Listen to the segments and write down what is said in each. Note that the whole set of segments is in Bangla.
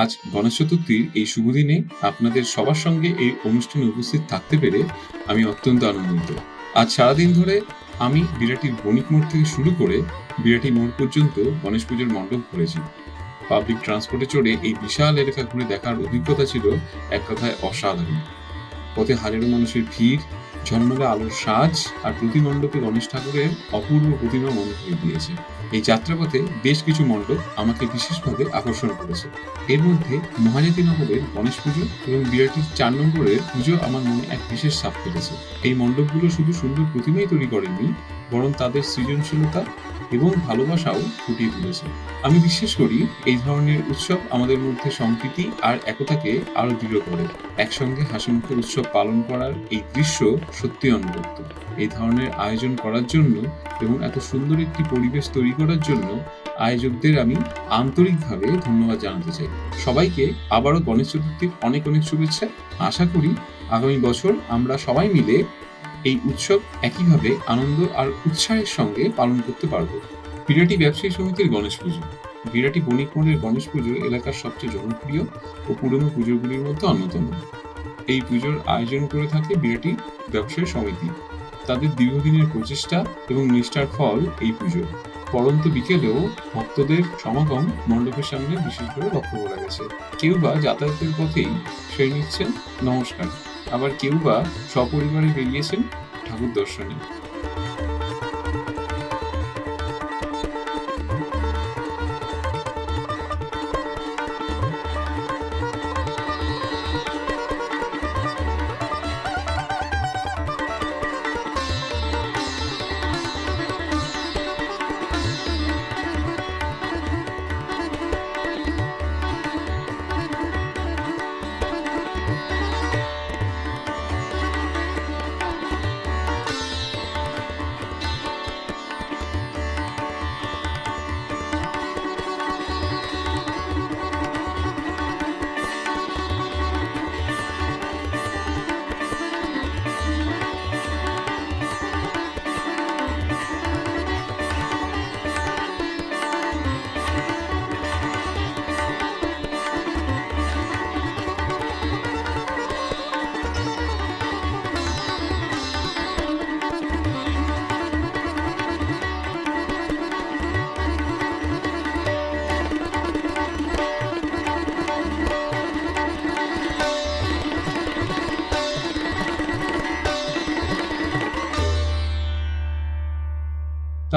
আজ গণেশ চতুর্থীর এই শুভ দিনে আপনাদের সবার সঙ্গে এই অনুষ্ঠানে উপস্থিত থাকতে পেরে আমি অত্যন্ত আনন্দিত। আজ সারাদিন ধরে আমি বিরাটির বণিক মোড় থেকে শুরু করে বিরাটি মোড় পর্যন্ত গণেশ পুজোর মণ্ডপ করেছি পাবলিক ট্রান্সপোর্টে চড়ে এই বিশাল এলাকা ঘুরে দেখার অভিজ্ঞতা ছিল এক কথায় অসাধারণ। পথে হাজারো মানুষের ভিড় ঝলমলে আলোর সাজ আর প্রতি মণ্ডপে গণেশ ঠাকুরের অপূর্ব প্রতিমা মনে হয়ে দিয়েছে। এই যাত্রাপথে বেশ কিছু মণ্ডপ আমাকে বিশেষভাবে আকর্ষণ করেছে। এর মধ্যে মহাজাতি নগরের গণেশ পুজো এবং বিরাটির চার নম্বরের পুজো আমার মনে এক বিশেষ ছাপ ফেলেছে এই মণ্ডপগুলো শুধু সুন্দর প্রতিমাই তৈরি করেনি বরং তাদের সৃজনশীলতা এবং ভালোবাসাও ফুটিয়ে তুলেছে। আমি বিশ্বাস করি, এই ধরনের উৎসব আমাদের মধ্যে সম্প্রীতি আর একতাকে আরও দৃঢ় করে। একসঙ্গে হাসিমুখে উৎসব পালন করার এই দৃশ্য সত্যি অনবদ্য। এই ধরনের আয়োজন করার জন্য এবং এত সুন্দর একটি পরিবেশ তৈরি করার জন্য আয়োজকদের আমি আন্তরিকভাবে ধন্যবাদ জানাতে চাই। সবাইকে আবারও গণেশ চতুর্থীর অনেক অনেক শুভেচ্ছা। আশা করি, আগামী বছর আমরা সবাই মিলে এই উৎসব একইভাবে আনন্দ আর উৎসাহের সঙ্গে পালন করতে পারব। বিরাটি ব্যবসায়ী সমিতির গণেশ পুজো। বিরাটি বণিক মোড়ের গণেশ পুজো এলাকার সবচেয়ে জনপ্রিয় ও পুরনো পুজোগুলির মধ্যে অন্যতম। এই পুজোর আয়োজন করে থাকে বিরাটি ব্যবসায়ী সমিতি। তাদের দীর্ঘদিনের প্রচেষ্টা এবং নিষ্ঠার ফল এই পুজো। পরন্ত বিকেলেও ভক্তদের সমাগম মণ্ডপের সামনে বিশেষভাবে লক্ষ্য করা গেছে। কেউ বা যাতায়াতের পথেই সেরে নিচ্ছেন নমস্কার। আবার কেউ বা সপরিবারে বেরিয়েছেন ঠাকুর দর্শনে।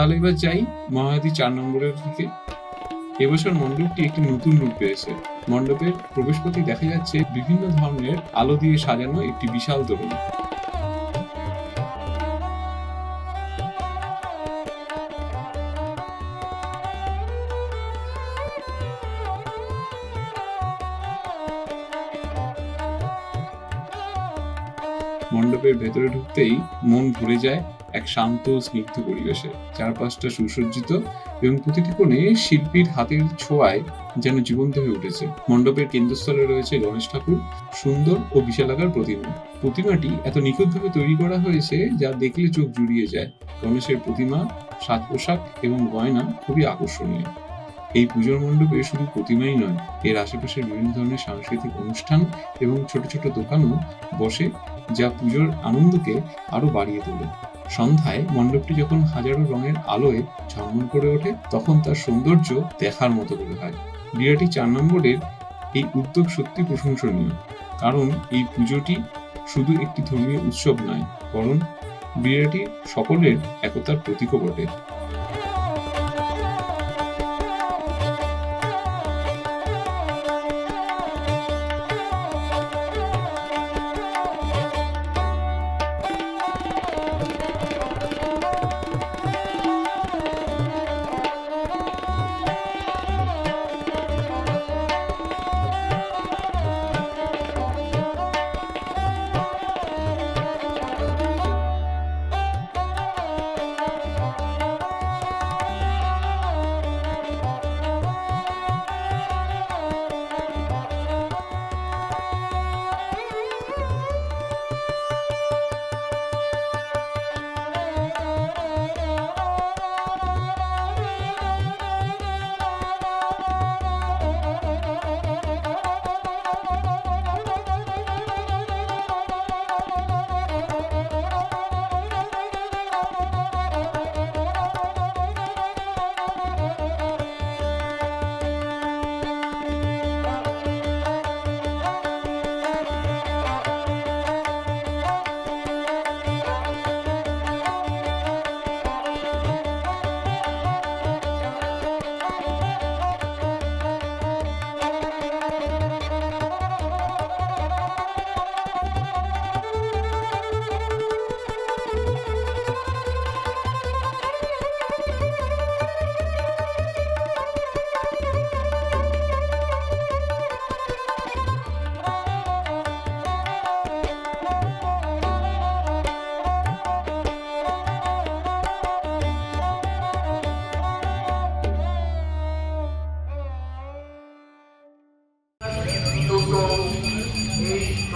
তাহলে এবার যাই মহাদি চার নম্বরের দিকে। এবছর মণ্ডপটি একটি নতুন রূপ পেয়েছে। মণ্ডপের প্রবেশপথে দেখা যাচ্ছে বিভিন্ন ধরনের আলো দিয়ে সাজানো একটি বিশাল তোরণ মণ্ডপের ভেতরে ঢুকতেই মন ভরে যায় এক শান্ত, স্নিগ্ধ পরিবেশে। চারপাশটা সুসজ্জিত এবং প্রতিটি কোণে শিল্পীর হাতের ছোঁয়ায় যেন জীবন্ত হয়ে উঠেছে। মণ্ডপের কেন্দ্রস্থলে রয়েছে গণেশ ঠাকুর, সুন্দর ও বিশালাকার প্রতিমা। প্রতিমাটি এত নিখুঁতভাবে তৈরি করা হয়েছে যা দেখলে চোখ জুড়িয়ে যায়। গণেশের প্রতিমা সাত পোশাক এবং গয়না খুবই আকর্ষণীয়। এই পুজোর মণ্ডপে শুধু প্রতিমাই নয়, এর আশেপাশে বিভিন্ন ধরনের সাংস্কৃতিক অনুষ্ঠান এবং ছোট ছোট দোকানও বসে যা পুজোর আনন্দকে আরও বাড়িয়ে তোলে। সন্ধ্যায় মণ্ডপটি যখন হাজারো রঙের আলোয় ঝলমল করে ওঠে, তখন তার সৌন্দর্য দেখার মতো করে হয়। বিরাটি চার নম্বরের এই উদ্যোগ সত্যি প্রশংসনীয়, কারণ এই পুজোটি শুধু একটি ধর্মীয় উৎসব নয়, বরং বিরাটি সকলের একতার প্রতীকও বটে।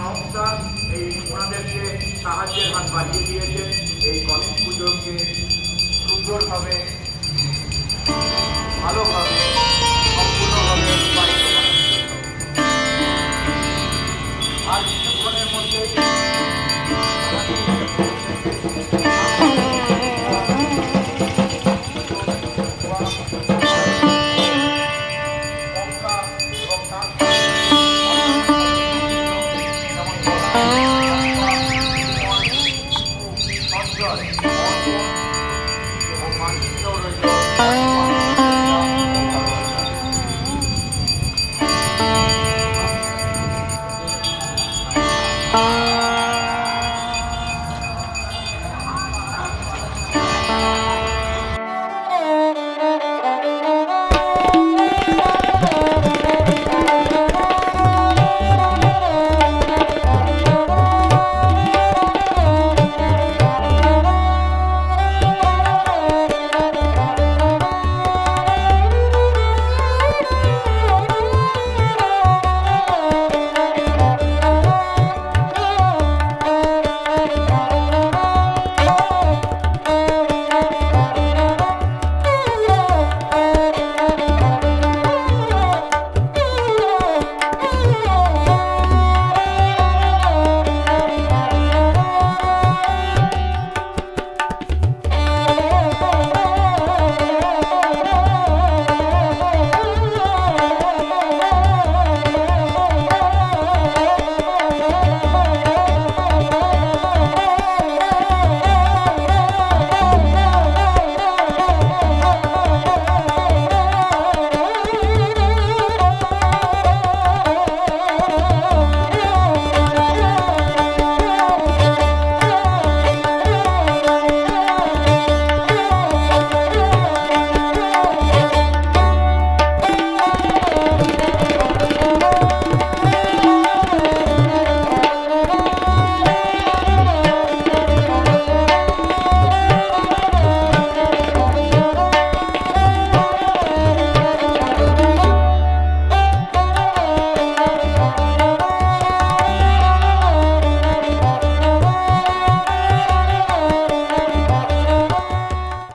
সংস্থা এই ওনাদেরকে সাহায্যের হাত বাড়িয়ে দিয়েছে। এই গণেশ পুজোকে সুন্দরভাবে, ভালোভাবে, সম্পূর্ণভাবে আর কিছুক্ষণের মধ্যে Bye.